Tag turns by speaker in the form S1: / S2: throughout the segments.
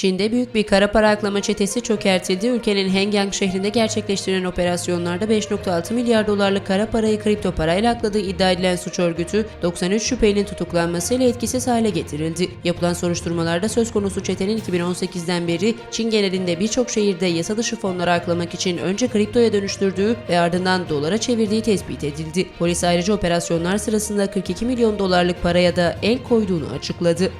S1: Çin'de büyük bir kara para aklama çetesi çökertildi. Ülkenin Hengyang şehrinde gerçekleştirilen operasyonlarda 5.6 milyar dolarlık kara parayı kripto parayla akladığı iddia edilen suç örgütü 93 şüphelinin tutuklanmasıyla etkisiz hale getirildi. Yapılan soruşturmalarda söz konusu çetenin 2018'den beri Çin genelinde birçok şehirde yasa dışı fonları aklamak için önce kriptoya dönüştürdüğü ve ardından dolara çevirdiği tespit edildi. Polis ayrıca operasyonlar sırasında 42 milyon dolarlık paraya da el koyduğunu açıkladı.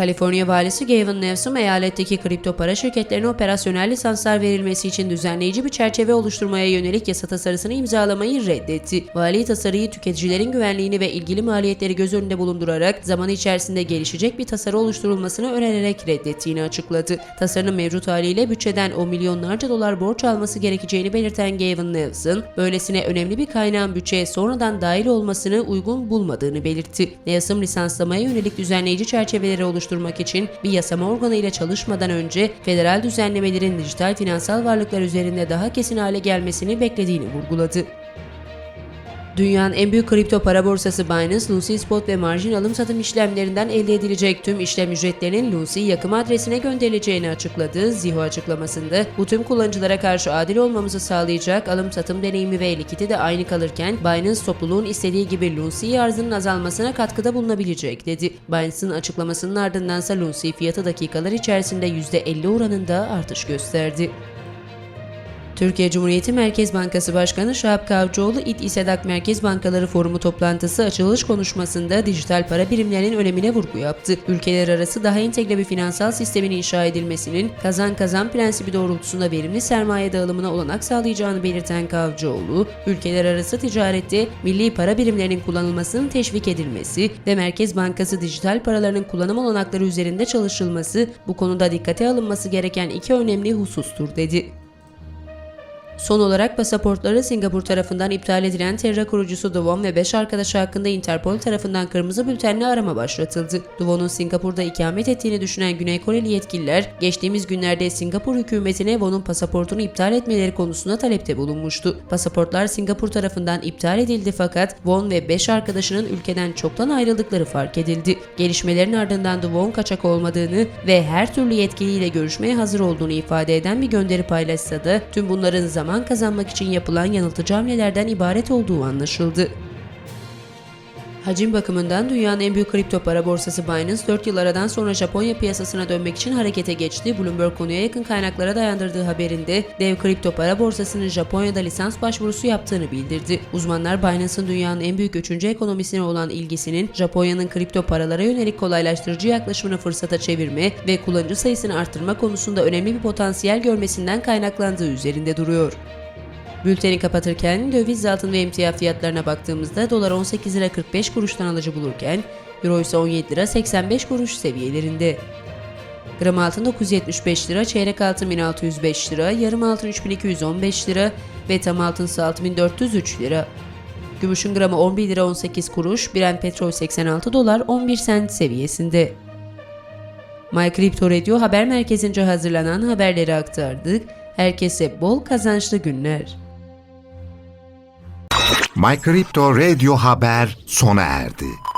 S1: Kaliforniya valisi Gavin Newsom eyaletteki kripto para şirketlerine operasyonel lisanslar verilmesi için düzenleyici bir çerçeve oluşturmaya yönelik yasa tasarısını imzalamayı reddetti. Vali tasarıyı tüketicilerin güvenliğini ve ilgili maliyetleri göz önünde bulundurarak zaman içerisinde gelişecek bir tasarı oluşturulmasını önererek reddettiğini açıkladı. Tasarının mevcut haliyle bütçeden o milyonlarca dolar borç alması gerekeceğini belirten Gavin Newsom, böylesine önemli bir kaynağın bütçeye sonradan dahil olmasını uygun bulmadığını belirtti. Newsom lisanslamaya yönelik düzenleyici çerçeveleri oluşturmak için bir yasama organı ile çalışmadan önce federal düzenlemelerin dijital finansal varlıklar üzerinde daha kesin hale gelmesini beklediğini vurguladı. Dünyanın en büyük kripto para borsası Binance, Lucy Spot ve marjin alım satım işlemlerinden elde edilecek tüm işlem ücretlerinin Lucy yakım adresine gönderileceğini açıkladı. Ziho açıklamasında bu tüm kullanıcılara karşı adil olmamızı sağlayacak alım satım deneyimi ve likiti de aynı kalırken Binance topluluğun istediği gibi Lucy arzının azalmasına katkıda bulunabilecek dedi. Binance'ın açıklamasının ardındansa Lucy fiyatı dakikalar içerisinde %50 oranında artış gösterdi. Türkiye Cumhuriyeti Merkez Bankası Başkanı Şahap Kavcıoğlu İD İSEDAK Merkez Bankaları Forumu toplantısı açılış konuşmasında dijital para birimlerinin önemine vurgu yaptı. Ülkeler arası daha entegre bir finansal sistemin inşa edilmesinin kazan kazan prensibi doğrultusunda verimli sermaye dağılımına olanak sağlayacağını belirten Kavcıoğlu, ülkeler arası ticarette milli para birimlerinin kullanılmasının teşvik edilmesi ve Merkez Bankası dijital paralarının kullanım olanakları üzerinde çalışılması bu konuda dikkate alınması gereken iki önemli husustur dedi. Son olarak pasaportları Singapur tarafından iptal edilen Terra kurucusu Duvon ve 5 arkadaşı hakkında Interpol tarafından kırmızı bültenle arama başlatıldı. Duvon'un Singapur'da ikamet ettiğini düşünen Güney Koreli yetkililer, geçtiğimiz günlerde Singapur hükümetine Von'un pasaportunu iptal etmeleri konusunda talepte bulunmuştu. Pasaportlar Singapur tarafından iptal edildi fakat Von ve 5 arkadaşının ülkeden çoktan ayrıldıkları fark edildi. Gelişmelerin ardından Duvon kaçak olmadığını ve her türlü yetkiliyle görüşmeye hazır olduğunu ifade eden bir gönderi paylaşsa da tüm bunların zaman kazanmak için yapılan yanıltıcı hamlelerden ibaret olduğu anlaşıldı. Hacim bakımından dünyanın en büyük kripto para borsası Binance 4 yıl aradan sonra Japonya piyasasına dönmek için harekete geçti. Bloomberg konuya yakın kaynaklara dayandırdığı haberinde dev kripto para borsasının Japonya'da lisans başvurusu yaptığını bildirdi. Uzmanlar Binance'ın dünyanın en büyük üçüncü ekonomisine olan ilgisinin Japonya'nın kripto paralara yönelik kolaylaştırıcı yaklaşımını fırsata çevirme ve kullanıcı sayısını arttırma konusunda önemli bir potansiyel görmesinden kaynaklandığı üzerinde duruyor. Bülteni kapatırken döviz altın ve emtia fiyatlarına baktığımızda dolar 18 lira 45 kuruştan alıcı bulurken euro ise 17 lira 85 kuruş seviyelerinde. Gram altın 975 lira, çeyrek altın 1605 lira, yarım altın 3215 lira ve tam altın ise 6403 lira. Gümüşün gramı 11 lira 18 kuruş, Brent petrol 86 dolar 11 sent seviyesinde. My Crypto Radio haber merkezince hazırlanan haberleri aktardık. Herkese bol kazançlı günler.
S2: My Crypto Radio Haber sona erdi.